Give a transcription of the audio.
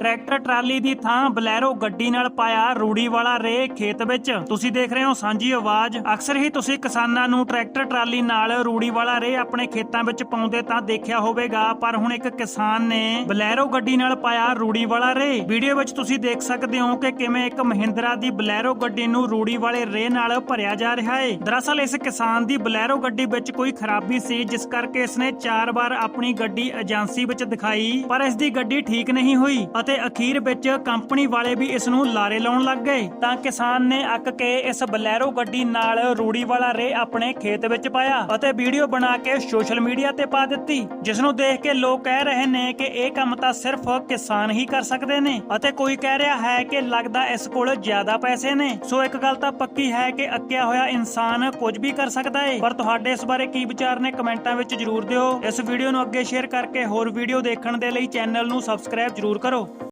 Tractor trolley ਦੀ ਥਾਂ Bolero ਗੱਡੀ ਨਾਲ ਪਾਇਆ ਰੂੜੀ ਵਾਲਾ ਰੇ ਖੇਤ ਵਿੱਚ। ਤੁਸੀਂ ਦੇਖ ਰਹੇ ਹੋ ਸਾਂਝੀ ਆਵਾਜ਼। ਅਕਸਰ ਹੀ ਤੁਸੀਂ ਕਿਸਾਨਾਂ ਨੂੰ ਟਰੈਕਟਰ ਟਰਾਲੀ ਨਾਲ ਰੂੜੀ ਵਾਲਾ ਰੇ ਆਪਣੇ ਖੇਤਾਂ ਵਿੱਚ ਪਾਉਂਦੇ ਤਾਂ ਦੇਖਿਆ ਹੋਵੇਗਾ, ਪਰ ਹੁਣ ਇੱਕ ਕਿਸਾਨ ਨੇ ਬਲੈਰੋ ਗੱਡੀ ਨਾਲ ਪਾਇਆ ਰੂੜੀ ਵਾਲਾ ਰੇ। ਵੀਡੀਓ ਵਿੱਚ ਤੁਸੀਂ ਦੇਖ ਸਕਦੇ ਹੋ ਕਿ ਕਿਵੇਂ ਇੱਕ ਮਹਿੰਦਰਾ ਦੀ ਬਲੈਰੋ ਗੱਡੀ ਨੂੰ ਰੂੜੀ ਵਾਲੇ ਰੇ ਨਾਲ ਭਰਿਆ ਜਾ ਰਿਹਾ ਹੈ ਦਰਅਸਲ ਇਸ ਕਿਸਾਨ ਦੀ ਬਲੈਰੋ ਗੱਡੀ ਵਿੱਚ ਕੋਈ ਖਰਾਬੀ ਸੀ, ਜਿਸ ਕਰਕੇ ਇਸਨੇ ਚਾਰ ਵਾਰ ਆਪਣੀ ਗੱਡੀ ਏਜੰਸੀ ਵਿੱਚ ਦਿਖਾਈ, ਪਰ ਇਸ ਦੀ ਗੱਡੀ ਠੀਕ ਨਹੀਂ ਹੋਈ ਅਤੇ ਅਖੀਰ ਵਿੱਚ ਕੰਪਨੀ ਵਾਲੇ ਵੀ ਇਸ ਨੂੰ ਲਾਰੇ ਲਾਉਣ ਲੱਗ ਗਏ। ਤਾਂ ਕਿਸਾਨ ਨੇ ਅੱਕ ਕੇ ਇਸ ਬਲੈਰੋ ਗੱਡੀ ਨਾਲ ਰੂੜੀ ਵਾਲਾ ਰੇ ਆਪਣੇ ਖੇਤ ਵਿੱਚ ਪਾਇਆ ਅਤੇ ਵੀਡੀਓ ਬਣਾ ਕੇ ਸੋਸ਼ਲ ਮੀਡੀਆ ਤੇ ਪਾ ਦਿੱਤੀ, ਜਿਸ ਨੂੰ ਦੇਖ ਕੇ ਲੋਕ ਕਹਿ ਰਹੇ ਨੇ ਕਿ ਇਹ ਕੰਮ ਤਾਂ ਸਿਰਫ ਕਿਸਾਨ ਹੀ ਕਰ ਸਕਦੇ ਨੇ ਅਤੇ ਕੋਈ ਕਹਿ ਰਿਹਾ ਹੈ ਕਿ ਲੱਗਦਾ ਇਸ ਕੋਲ ਜ਼ਿਆਦਾ ਪੈਸੇ ਨੇ। ਸੋ ਇੱਕ ਗੱਲ ਤਾਂ ਪੱਕੀ ਹੈ ਕਿ ਅੱਕਿਆ ਹੋਇਆ ਇਨਸਾਨ ਕੁਝ ਵੀ ਕਰ ਸਕਦਾ ਹੈ ਪਰ ਤੁਹਾਡੇ ਇਸ ਬਾਰੇ ਕੀ ਵਿਚਾਰ ਨੇ ਕਮੈਂਟਾਂ ਵਿੱਚ ਜਰੂਰ ਦਿਓ। ਇਸ ਵੀਡੀਓ ਨੂੰ ਅੱਗੇ ਸ਼ੇਅਰ ਕਰਕੇ ਹੋਰ ਵੀਡੀਓ ਦੇਖਣ ਦੇ ਲਈ ਚੈਨਲ ਨੂੰ ਸਬਸਕ੍ਰਾਈਬ ਜਰੂਰ ਕਰੋ।